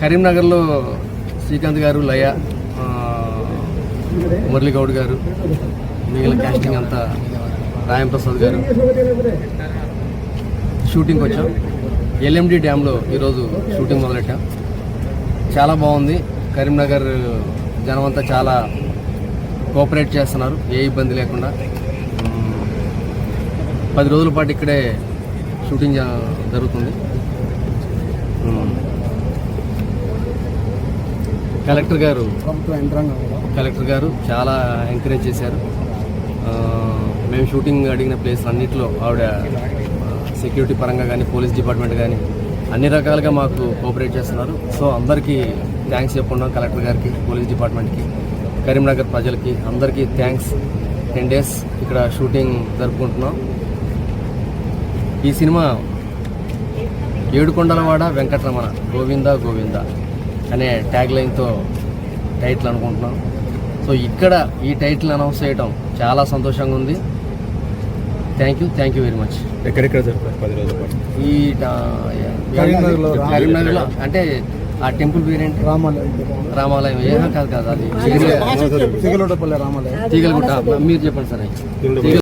కరీంనగర్లో శ్రీకాంత్ గారు లయ మురళిగౌడ్ గారు మిగిలిన క్యాస్టింగ్ అంతా రాయంప్రసాద్ గారు. షూటింగ్కి వచ్చాం. ఎల్ఎండి డ్యామ్లో ఈరోజు షూటింగ్ మొదలెట్టాం. చాలా బాగుంది. కరీంనగర్ జనం అంతా చాలా కోఆపరేట్ చేస్తున్నారు. ఏ ఇబ్బంది లేకుండా. పది రోజుల పాటు ఇక్కడే షూటింగ్ జరుగుతుంది. కలెక్టర్ గారు ప్రభుత్వ యంత్రాంగం కలెక్టర్ గారు చాలా ఎంకరేజ్ చేశారు. మేము షూటింగ్ అడిగిన ప్లేస్ అన్నింటిలో ఆవిడ సెక్యూరిటీ పరంగా కానీ పోలీస్ డిపార్ట్మెంట్ కానీ అన్ని రకాలుగా మాకు కోఆపరేట్ చేస్తున్నారు. సో అందరికీ థ్యాంక్స్ చెప్పుకున్నాం కలెక్టర్ గారికి పోలీస్ డిపార్ట్మెంట్కి కరీంనగర్ ప్రజలకి. అందరికీ థ్యాంక్స్. టెన్ డేస్ ఇక్కడ షూటింగ్ జరుపుకుంటున్నాం. ఈ సినిమా ఏడుకొండలవాడ వెంకటరమణ గోవింద గోవింద. అనే ట్యాగ్ లైన్తో టైటిల్ అనుకుంటున్నాం. సో ఇక్కడ ఈ టైటిల్ అనౌన్స్ చేయడం చాలా సంతోషంగా ఉంది. Thank you thank you very much ఎక్కడెక్కడ పది రోజుల పాటు. ఈ కరీంనగర్లో అంటే ఆ టెంపుల్ పేరేంటి రామాలయం. రామాలయం. ఏ కాదు కాదు అది తీగలగుట్ట. మీరు చెప్పండి సార్.